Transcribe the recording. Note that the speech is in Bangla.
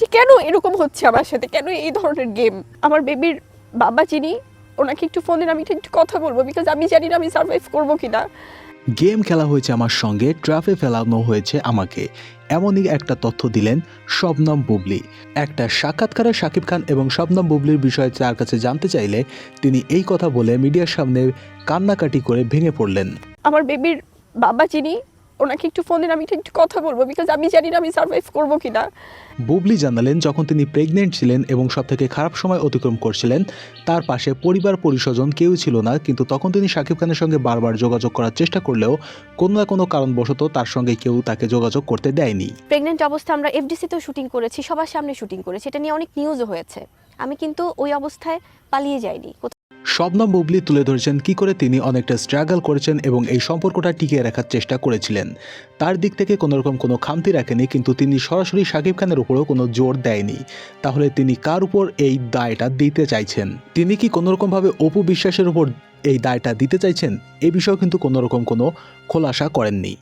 যে কেন এরকম হচ্ছে আমার সাথে? কেন এই ধরনের গেম আমার বেবির বাবা চিনি ওনাকে একটু ফোন দিন আমি একটু কথা বলব বিকজ আমি জানি না আমি সার্ভাইভ করব কিনা। গেম খেলা হয়েছে আমার সঙ্গে ট্রাফে ফেলানো হয়েছে আমাকে। এমনই একটা তথ্য দিলেন শবনম বুবলি। একটা সাক্ষাৎকারে শাকিব খান এবং শবনম বুবলির বিষয়ে তার কাছে জানতে চাইলে তিনি এই কথা বলে মিডিয়ার সামনে কান্নাকাটি করে ভেঙে পড়লেন। আমার বেবির বাবা চিনি ওনাকে একটু ফোন দিন আমি একটু কথা বলব বিকজ আমি জানি না আমি সার্ভাইভ করব কিনা। বুবলি জানালেন যখন তিনি প্রেগনেন্ট ছিলেন এবং সব থেকে খারাপ সময় অতিক্রম করছিলেন তার পাশে পরিবার পরিস্বজন কেউ ছিল না কিন্তু তখন তিনি শাকিব খানের সঙ্গে বারবার যোগাযোগ করার চেষ্টা করলেও কোনো না কোনো কারণবশত তার সঙ্গে কেউ তাকে যোগাযোগ করতে দেয়নি। প্রেগনেন্ট অবস্থা আমরা এফডিসিতেও শুটিং করেছি সবার সামনে শুটিং করেছি এটা নিয়ে অনেক নিউজও হয়েছে। আমি কিন্তু ওই অবস্থায় পালিয়ে যাইনি। শবনম বুবলি তুলে ধরেছেন কি করে তিনি অনেকটা স্ট্রাগল করেছেন এবং এই সম্পর্কটা টিকিয়ে রাখার চেষ্টা করেছিলেন। তার দিক থেকে কোনো রকম কোনো খামতি রাখেনি, কিন্তু তিনি সরাসরি শাকিব খানের উপরেও কোনো জোর দেয়নি। তাহলে তিনি কার উপর এই দায়টা দিতে চাইছেন? তিনি কি কোনো রকমভাবে অপু বিশ্বাসের উপর এই দায়টা দিতে চাইছেন? এ বিষয়েও কিন্তু কোনো রকম কোনো খোলাসা করেননি।